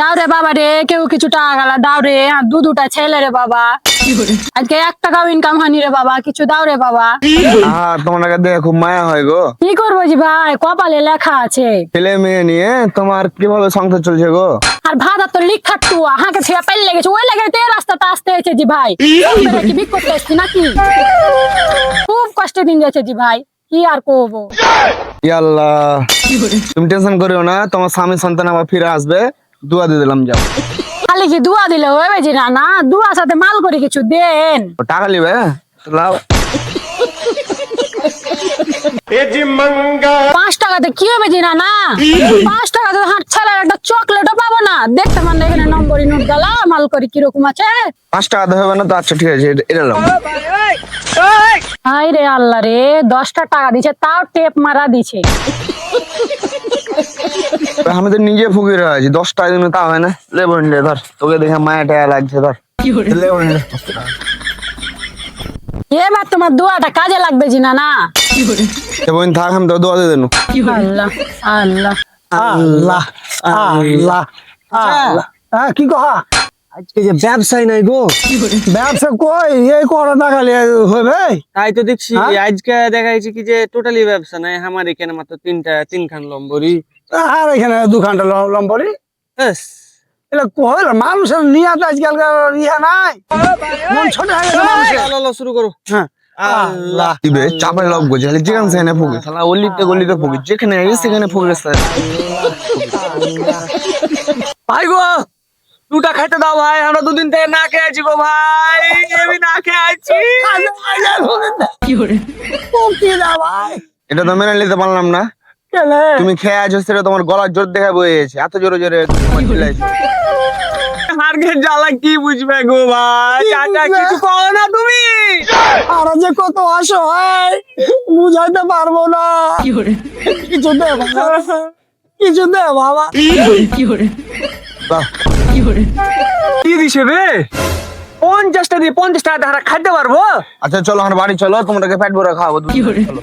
দাও রে বাবা রে কেউ কিছু টাকা গালা দাও রে দু দুটা ছেলে রে বাবা। আজকে এক টাকাও ইনকাম হয়নি রে বাবা কিছু দাও রে বাবা। তোমার দেখে খুব মায়া হয় গো। কি করব জি ভাই কপালে লেখা আছে। ছেলে মেয়ে নিয়ে তোমার কীভাবে সংসার চলছে গো? আর ভাত তো লিখা টু হাঁকে ছেড়ে পেলে লেগেছে ওই লেগে তো রাস্তাটা আসতে হয়েছে জি ভাই। কি বিক করতে এসছি নাকি? খুব কষ্টে দিন যাচ্ছে জি ভাই কি আর করব? ইয়াল্লাহ তুমি টেনশন করিও না তোমার স্বামী সন্তান আবার ফিরে আসবে। দুয়া দিয়ে দিলাম যাও। খালি কি দুয়া দিলে হবে জি না না দুয়া সাথে মাল করে কিছু দেন। টাকা নিবে লাও। পাঁচ টাকাতে কি হবে জি না না? পাঁচ টাকাতে হাট ছাড়া একটা চকলেটও পাবো না। দেখতে মানে এখানে নম্বরই নোট গালা মাল করি কীরকম আছে? পাঁচ টাকাতে হবে না তো আচ্ছা ঠিক আছে এটা- এটা লাও হাই রে আল্লাহ রে দশটা টাকা দিছে তাও টেপ মারা দিছে। আমি তো নিজে ফুকিয়ে আছি দশ টাকা দিনে তা হয় না। লেবো নিলে ধর তোকে দেখে মায়া টায়া লাগছে ধর। লেবো নিলে এবার তোমার দুয়াটা কাজে লাগবে জি না? না থাক আমি তো দোয়া দিয়ে দেবো আল্লাহ আল্লাহ। আল্লাহ আল্লাহ আল্লাহ। হ্যাঁ কি কহা? আজকে যে ব্যবসায় নাই গো। ব্যবসা কই? এই করোনা খালি হবে তাই তো দেখছি হ্যাঁ? আজকে দেখা যাচ্ছে কি যে টোটালি ব্যবসা নাই আমার এখানে মাত্র তিনটা তিনখান লম্বরি। আর এখানে ব্যাস। এটা কইল মানুষের নিয়াত আজকালকার ইয়া নাই। মন ছোট হয়ে গেছে শুরু করো। হ্যাঁ। আল্লাহ। দিবে লব যেখানে সেখানে ফুকে। শালা অলিতে গলিতে ফুকে যেখানে আগে সেখানে ফুকে ভাই গো দুটা খাইতে দাও ভাই আমরা দুদিন থেকে না খেয়ে আছি গো ভাই আমি না খেয়ে আছি। কি না ভাই। এটা তো মেনে নিতে পারলাম না। তুমি খেয়ে আছো সেটা তোমার গলার জোর দেখা বয়ে গেছে। এত জোরে জোরে মার্কেট জ্বালা কি বুঝবে গো ভাই? কি চাচা কিছু কও না তুমি। আর যে কত অসহায় বুঝাইতে পারব না। কিছু দে বাবা। কিছু দে বাবা। বাহ, কি দিছে রে পঞ্চাশটা দিয়ে পঞ্চাশ টাকা হারা খাইতে পারব? আচ্ছা চলো আমার বাড়ি চলো তোমাদেরকে পেট ভরে খাওয়াবো। দুধ চলো।